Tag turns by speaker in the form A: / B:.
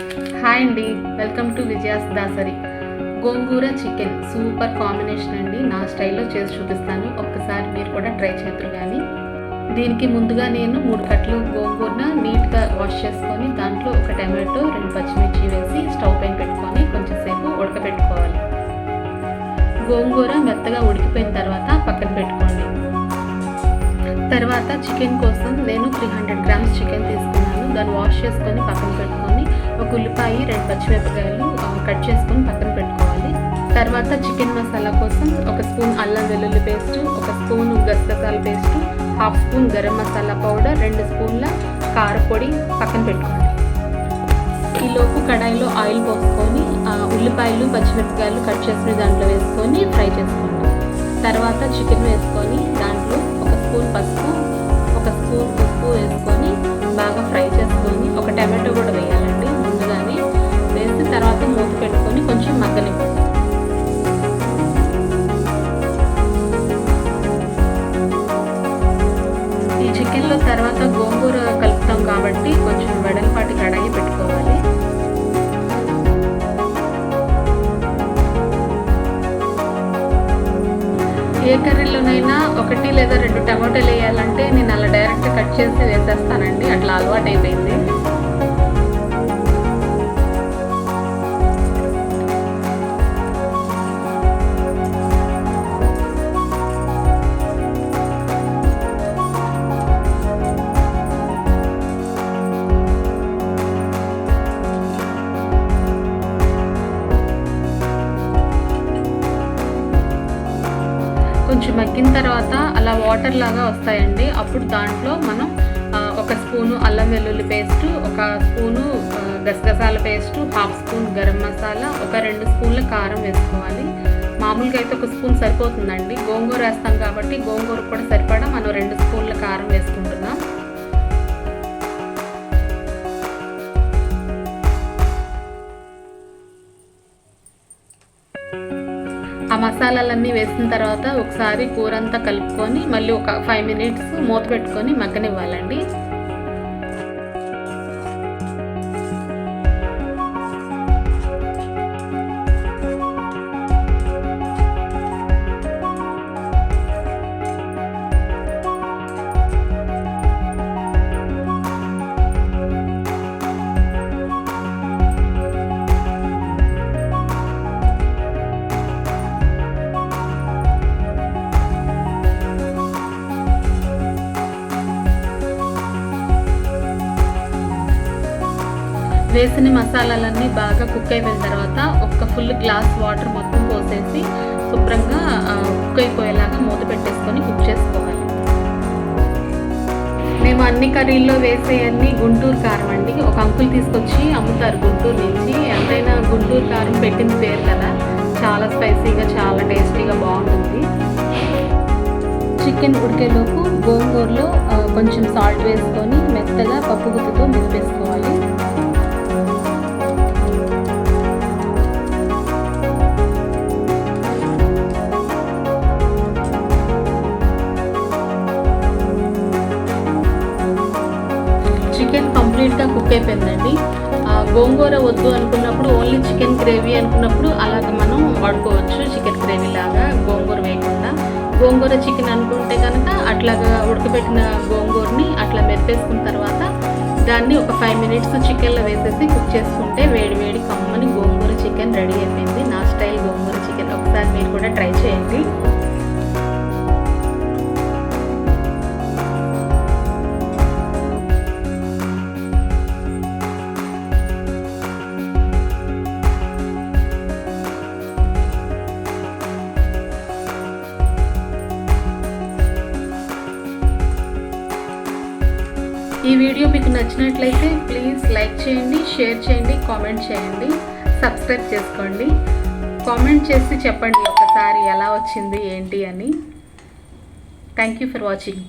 A: Hi అండి. Welcome to Vijaya's Dasari. Gongura chicken super combination అండి. నా స్టైల్లో చేసి చూపిస్తాను. ఒక్కసారి మీరు కూడా ట్రై చేద్దరు కానీ దీనికి ముందుగా నేను మూడు కట్టలు గోంగూరన నీట్గా వాష్ చేసుకొని దాంట్లో ఒక టమాటో రెండు పచ్చిమిర్చి వేసి స్టవ్ పైన పెట్టుకొని కొంచెం సేపు ఉడకబెట్టుకోవాలి. గోంగూర మెత్తగా ఉడికిపోయిన తర్వాత పక్కన పెట్టుకోండి. తర్వాత చికెన్ కోసం నేను త్రీ హండ్రెడ్ గ్రామ్స్ చికెన్ తీసుకున్నాను. దాన్ని వాష్ చేసుకొని పక్కన పెట్టుకొని ఒక ఉల్లిపాయ రెండు పచ్చిమిరపకాయలు కట్ చేసుకొని పక్కన పెట్టుకోవాలి. తర్వాత చికెన్ మసాలా కోసం ఒక స్పూన్ అల్లం వెల్లుల్లి పేస్ట్ ఒక స్పూన్ గసగసాల paste half spoon garam masala powder రెండు స్పూన్ల కారపొడి పక్కన పెట్టుకోండి ఈలోపు కడాయిలో ఆయిల్ పోసుకొని ఉల్లిపాయలు పచ్చిమిరపకాయలు కట్ చేసిన దాంట్లో వేసుకొని ఫ్రై చేసుకోండి తర్వాత చికెన్ వేసుకొని దాంట్లో ఏ కర్రీలోనైనా ఒకటి లేదా రెండు టమాటాలు వేయాలంటే నేను అలా డైరెక్ట్ కట్ చేసి వేసేస్తానండి. అట్లా అలవాటు అయిపోయింది కొంచెం మగ్గిన తర్వాత అలా వాటర్ లాగా వస్తాయండి. అప్పుడు దాంట్లో మనం ఒక స్పూను అల్లం వెల్లుల్లి పేస్ట్ ఒక స్పూను గసగసాల paste half spoon garam masala ఒక రెండు స్పూన్ల కారం వేసుకోవాలి. మామూలుగా అయితే ఒక స్పూన్ సరిపోతుందండి. గోంగూర వేస్తాం కాబట్టి గోంగూర కూడా సరిపడా మనం రెండు స్పూన్ల కారం వేసుకుంటున్నాం. మసాలాలన్నీ వేసిన తర్వాత ఒకసారి కూర అంతా కలుపుకొని మళ్ళీ ఒక ఫైవ్ మినిట్స్ మూత పెట్టుకొని మగ్గనివ్వాలండి. వేసిన మసాలాలన్నీ బాగా కుక్ అయిపోయిన తర్వాత ఒక ఫుల్ గ్లాస్ వాటర్ మొత్తం పోసేసి శుభ్రంగా కుక్ అయిపోయేలాగా మూత పెట్టేసుకొని కుక్ చేసుకోవాలి. మేము అన్ని కర్రీల్లో వేసేయన్ని గుంటూరు కారం అండి. ఒక అంకుల్ తీసుకొచ్చి అమ్ముతారు గుంటూరు నుంచి. ఎంతైనా గుంటూరు కారం పెట్టింది పేరు కదా. చాలా స్పైసీగా చాలా టేస్టీగా బాగుంటుంది. చికెన్ ఉడికేలోపు గోంగూరలో కొంచెం సాల్ట్ వేసుకొని మెత్తగా పప్పు గుత్తుతో మిగిపేసుకోవాలి కంప్లీట్గా కుక్ అయిపోయిందండి. ఆ, గోంగూర వద్దు అనుకున్నప్పుడు ఓన్లీ చికెన్ గ్రేవీ అనుకున్నప్పుడు అలాగ మనం వాడుకోవచ్చు చికెన్ గ్రేవీ లాగా గోంగూర వేయకుండా. గోంగూర చికెన్ అనుకుంటే కనుక అట్లాగా ఉడకబెట్టిన గోంగూరని అట్లా మెరిపేసుకున్న తర్వాత దాన్ని ఒక ఫైవ్ మినిట్స్ చికెన్లో వేసేసి కుక్ చేసుకుంటే వేడి వేడి కమ్మని గోంగూర చికెన్ రెడీ అయిపోయింది. నా స్టైల్ గోంగూర చికెన్. ఒకసారి మీరు కూడా ట్రై చేయండి. ఈ వీడియో మీకు నచ్చినట్లయితే ప్లీజ్ లైక్ చేయండి షేర్ చేయండి కామెంట్ చేయండి సబ్స్క్రైబ్ చేసుకోండి. కామెంట్ చేసి చెప్పండి ఒకసారి ఎలా వచ్చింది ఏంటి అని. Thank you for watching